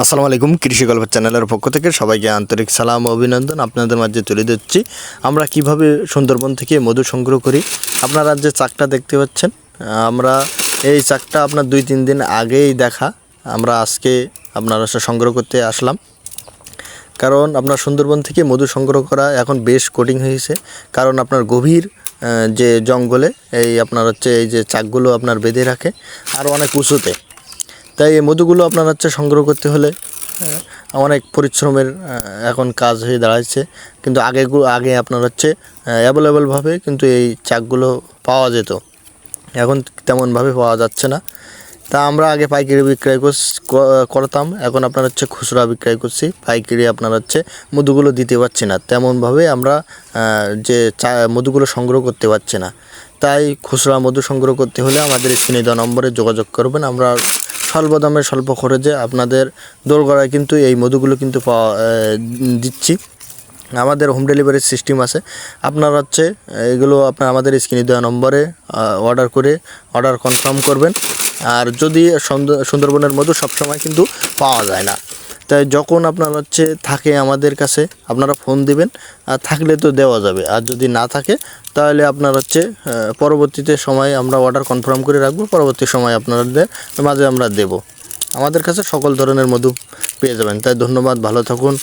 আসসালামু আলাইকুম, কৃষি গল্প চ্যানেলের পক্ষ থেকে সবাইকে আন্তরিক সালাম অভিনন্দন আপনাদের মাঝে তুলে দিচ্ছি আমরা কীভাবে সুন্দরবন থেকে মধু সংগ্রহ করি? আপনারা যে চাকটা দেখতে পাচ্ছেন, আমরা এই চাকটা আপনার দুই তিন দিন আগেই দেখা। আমরা আজকে আপনারা সংগ্রহ করতে আসলাম। কারণ আপনার সুন্দরবন থেকে মধু সংগ্রহ করা এখন বেশ কঠিন হয়েছে। কারণ আপনার গভীর যে জঙ্গলে এই আপনার হচ্ছে এই যে চাকগুলো আপনার বেঁধে রাখে, আর অনেক উঁচুতে। তাই এই মধুগুলো আপনার হচ্ছে সংগ্রহ করতে হলে আহ, অনেক পরিশ্রমের এখন কাজ হয়ে দাঁড়াচ্ছে কিন্তু আগে আগে আপনার হচ্ছে অ্যাভেলেবেলভাবে কিন্তু এই চাকগুলো পাওয়া যেত। এখন তেমনভাবে পাওয়া যাচ্ছে না। তা আমরা আগে পাইকারি বিক্রয় করতাম। এখন আপনার হচ্ছে খুচরা বিক্রয় করছি। পাইকারি আপনার হচ্ছে মধুগুলো দিতে পারছি না। তেমনভাবে আমরা যে চা মধুগুলো সংগ্রহ করতে পারছি না। তাই খুচরা মধু সংগ্রহ করতে হলে আমাদের স্ক্রিনে দেওয়া নম্বরে যোগাযোগ করবেন। আমরা স্বল্প দামে, স্বল্প খরচে আপনাদের দোরগড়ায় কিন্তু এই মধুগুলো কিন্তু পাওয়া দিচ্ছি। আমাদের হোম ডেলিভারির সিস্টেম আছে। আপনারা হচ্ছে, এগুলো আপনার আমাদের স্ক্রিনে দেওয়া নম্বরে অর্ডার করে অর্ডার কনফার্ম করবেন। আর যদি সুন্দরবনের মধু সবসময় কিন্তু পাওয়া যায় না। তাই যখন আপনার হচ্ছে থাকে আমাদের কাছে, আপনারা ফোন দিবেন, আর থাকলে তো দেওয়া যাবে। আর যদি না থাকে, তাহলে আপনার হচ্ছে পরবর্তীতে সময় আমরা অর্ডার কনফার্ম করে রাখব, পরবর্তী সময় আপনাদের মাঝে আমরা দেব। আমাদের কাছে সকল ধরনের মধু পেয়ে যাবেন। তাই ধন্যবাদ, ভালো থাকুন